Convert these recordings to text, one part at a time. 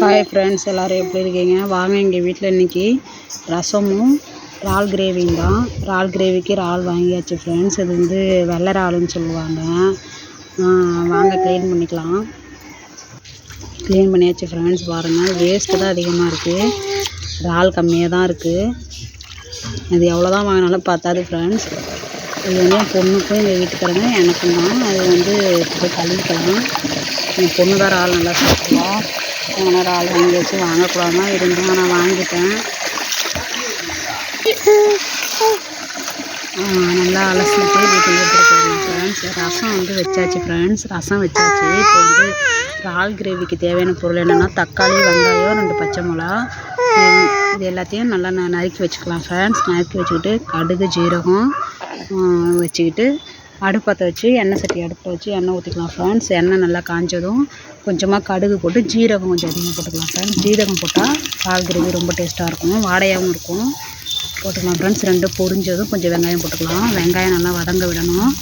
Hi friends எல்லோரும் எப்படி இருக்கீங்க? வாங்க எங்கள் வீட்டில் இன்றைக்கி ரசமும் இறால் கிரேவியும் தான். இறால் கிரேவிக்கு இறால் வாங்கியாச்சு ஃப்ரெண்ட்ஸ் இது வந்து வெள்ளை இறாலுன்னு சொல்லுவாங்க. வாங்க க்ளீன் பண்ணிக்கலாம். க்ளீன் பண்ணியாச்சு ஃப்ரெண்ட்ஸ் பாருங்கள் வேஸ்ட்டு தான் அதிகமாக இருக்குது இறால் கம்மியாக தான் இருக்குது இது எவ்வளோ தான் வாங்கினாலும் பத்தாது ஃப்ரெண்ட்ஸ் இது வந்து என் பொண்ணுக்கும் எங்கள் வீட்டுக்காரங்க எனக்கும் தான். அது வந்து போய் கழுவிக்கலாம். என் பொண்ணு தான் இறால் நல்லா சாப்பிடுவோம் சாப்பிடுவா எங்கன்னா இறால் வாங்கி வச்சு வாங்கக்கூடாதான் தான் நான் வாங்கிட்டேன். நல்லா அலசிட்டு வீட்டுக்கு எடுத்துகிட்டு போயிடலாம் ஃப்ரெண்ட்ஸ் ரசம் வந்து வச்சாச்சு ஃப்ரெண்ட்ஸ் ரசம் வச்சாச்சு. இப்போ வந்து இறால் கிரேவிக்கு தேவையான பொருள் என்னென்னா தக்காளி வெங்காயம் ரெண்டு பச்சை மிளகா. இது எல்லாத்தையும் நல்லா ந நறுக்கி வச்சுக்கலாம் ஃப்ரெண்ட்ஸ் நறுக்கி வச்சுக்கிட்டு கடுகு ஜீரகம் வச்சுக்கிட்டு அடுப்பத்தை வச்சு எண்ணெய் சட்டி அடுப்பில் வச்சு எண்ணெய் ஊற்றிக்கலாம் ஃப்ரெண்ட்ஸ் எண்ணெய் நல்லா காஞ்சதும் கொஞ்சமாக கடுகு போட்டு ஜீரகம் கொஞ்சம் அதிகமாக போட்டுக்கலாம் ஃப்ரெண்ட்ஸ் ஜீரகம் போட்டால் பால் கிரேவி ரொம்ப டேஸ்ட்டாக இருக்கும். வாடையாகவும் இருக்கும். போட்டுக்கலாம் ஃப்ரெண்ட்ஸ் ரெண்டும் பொரிஞ்சதும் கொஞ்சம் வெங்காயம் போட்டுக்கலாம். வெங்காயம் நல்லா வதங்க விடணும்.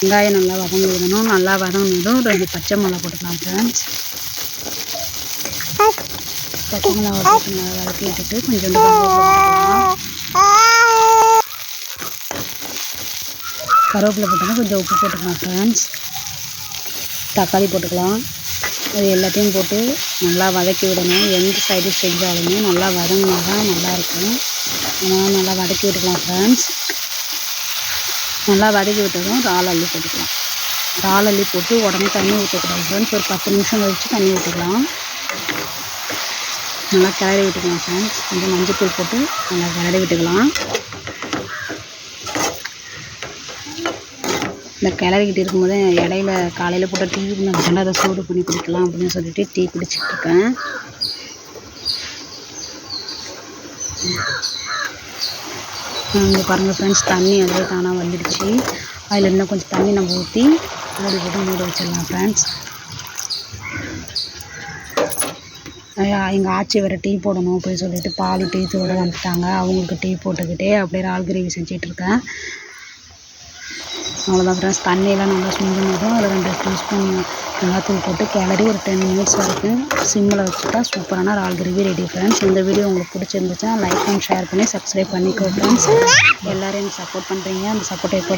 வெங்காயம் நல்லா வதங்க விடணும். நல்லா வதங்கினதும் ரெண்டு பச்சை மிளகா போட்டுக்கலாம் ஃப்ரெண்ட்ஸ் பச்சை மிளகா போட்டு வதக்கி விட்டுட்டு கொஞ்சோண்டு கருவேப்பிலை போட்டோம்னா கொஞ்சம் உப்பு போட்டுக்கலாம் ஃப்ரெண்ட்ஸ் தக்காளி போட்டுக்கலாம். அது எல்லாத்தையும் போட்டு நல்லா வதக்கி விடணும். எந்த சைடு செஞ்சாலுமே நல்லா வதங்கினா தான் நல்லாயிருக்கும் அதனால் நல்லா வதக்கி விட்டுக்கலாம் ஃப்ரெண்ட்ஸ் நல்லா வதக்கி விட்டதும் இறால் அள்ளி போட்டுக்கலாம். இறால் அள்ளி போட்டு உடனே தண்ணி ஊற்றக்கூடாது ஃப்ரெண்ட்ஸ் ஒரு பத்து நிமிஷம் கழித்து தண்ணி ஊற்றிக்கலாம் நல்லா கிளறி விட்டுக்கலாம் ஃப்ரெண்ட்ஸ் கொஞ்சம் மஞ்சள் போட்டு நல்லா கிளறி விட்டுக்கலாம். இந்த கிளறிக்கிட்டு இருக்கும்போது இடையில காலையில் போட்ட டீ இருந்துச்சுன்னா அதை சூடு பண்ணி குடிக்கலாம் அப்படின்னு சொல்லிட்டு டீ குடிச்சிட்ருக்கேன் இங்கே பாருங்கள் ஃப்ரெண்ட்ஸ் தண்ணி அதே தானாக வந்துடுச்சு. அதில் இன்னும் கொஞ்சம் தண்ணி நம்ம ஊற்றி மூடி போட்டு மூடி வச்சிடலாம் ஃப்ரெண்ட்ஸ் எங்கள் ஆச்சி வேறு டீ போடணும் அப்படின்னு சொல்லிட்டு பால் டீ தூட வந்துட்டாங்க. அவங்களுக்கு டீ போட்டுக்கிட்டே அப்படியே இறால் கிரேவி செஞ்சிட்ருக்கேன். அவ்வளோதான் ஃப்ரெண்ட்ஸ் தண்ணியெல்லாம் நல்லா சுண்டினதும் அதில் ரெண்டு டீஸ்பூன் மிளகாத்தூள் போட்டு கிளறி ஒரு டென் மினிட்ஸ் வரைக்கும் சிம்மில் வச்சுட்டா சூப்பரான இறால் கிரேவி ரெடி ஃப்ரெண்ட்ஸ் இந்த வீடியோ உங்களுக்கு பிடிச்சிருந்துச்சா லைக் அண்ட் ஷேர் பண்ணி சப்ஸ்கிரைப் பண்ணிக்கோ ஃப்ரெண்ட்ஸ் எல்லோரும் எனக்கு சப்போர்ட் பண்ணுறீங்க அந்த சப்போர்ட்டை எப்போ